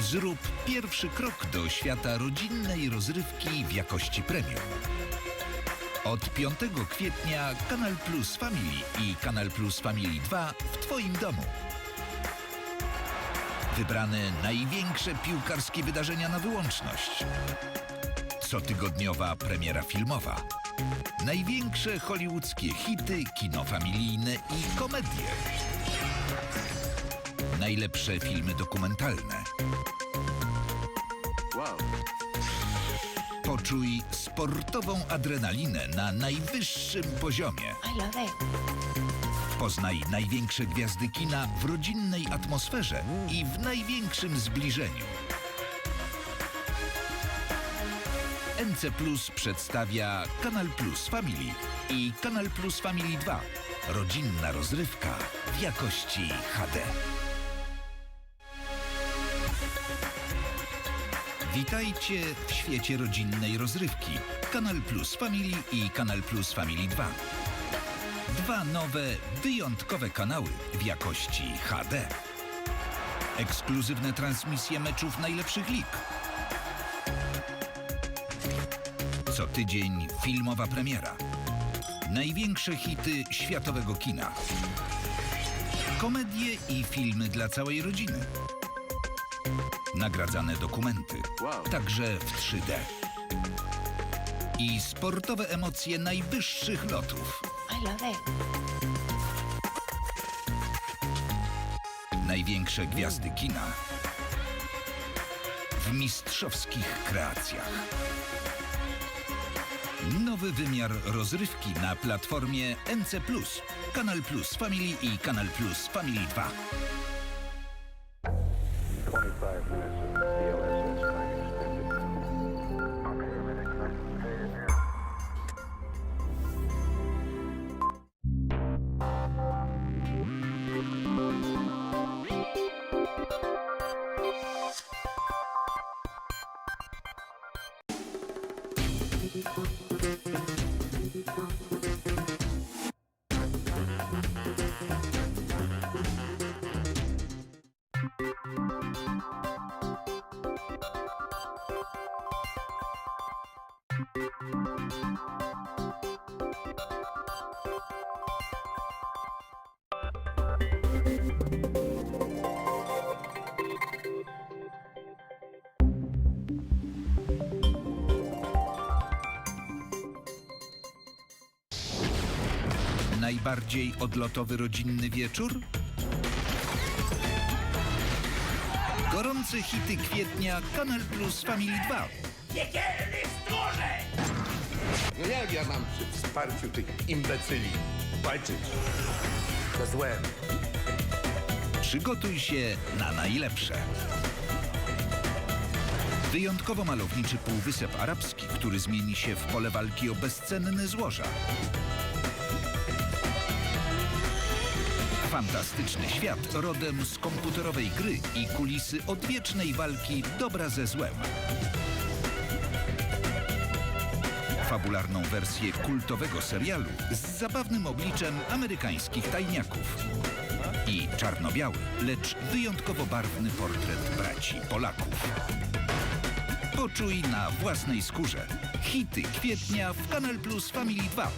Zrób pierwszy krok do świata rodzinnej rozrywki w jakości premium. Od 5 kwietnia Kanal Plus Family i Kanal Plus Family 2 w Twoim domu. Wybrane największe piłkarskie wydarzenia na wyłączność. Cotygodniowa premiera filmowa. Największe hollywoodzkie hity, kino familijne i komedie. Najlepsze filmy dokumentalne. Wow. Poczuj sportową adrenalinę na najwyższym poziomie. I love it. Poznaj największe gwiazdy kina w rodzinnej atmosferze i w największym zbliżeniu. NC Plus przedstawia Kanal Plus Family i Kanal Plus Family 2. Rodzinna rozrywka w jakości HD. Witajcie w świecie rodzinnej rozrywki. Kanal Plus Family i Kanal Plus Family 2. Dwa nowe, wyjątkowe kanały w jakości HD. Ekskluzywne transmisje meczów najlepszych lig. Co tydzień filmowa premiera. Największe hity światowego kina. Komedie i filmy dla całej rodziny. Nagradzane dokumenty. Także w 3D. I sportowe emocje najwyższych lotów. I love it. Największe gwiazdy kina w mistrzowskich kreacjach. Nowy wymiar rozrywki na platformie NC Plus, Kanal Plus Family i Kanal Plus Family 2. Najbardziej odlotowy rodzinny wieczór? Gorące hity kwietnia Kanal Plus Family 2. No jak ja mam przy wsparciu tych imbecyli walczyć ze złem? Przygotuj się na najlepsze. Wyjątkowo malowniczy Półwysep Arabski, który zmieni się w pole walki o bezcenne złoża. Fantastyczny świat rodem z komputerowej gry i kulisy odwiecznej walki dobra ze złem. Fabularną wersję kultowego serialu z zabawnym obliczem amerykańskich tajniaków i czarno-biały, lecz wyjątkowo barwny portret braci Polaków. Poczuj na własnej skórze. Hity kwietnia w Kanal Plus Family 2.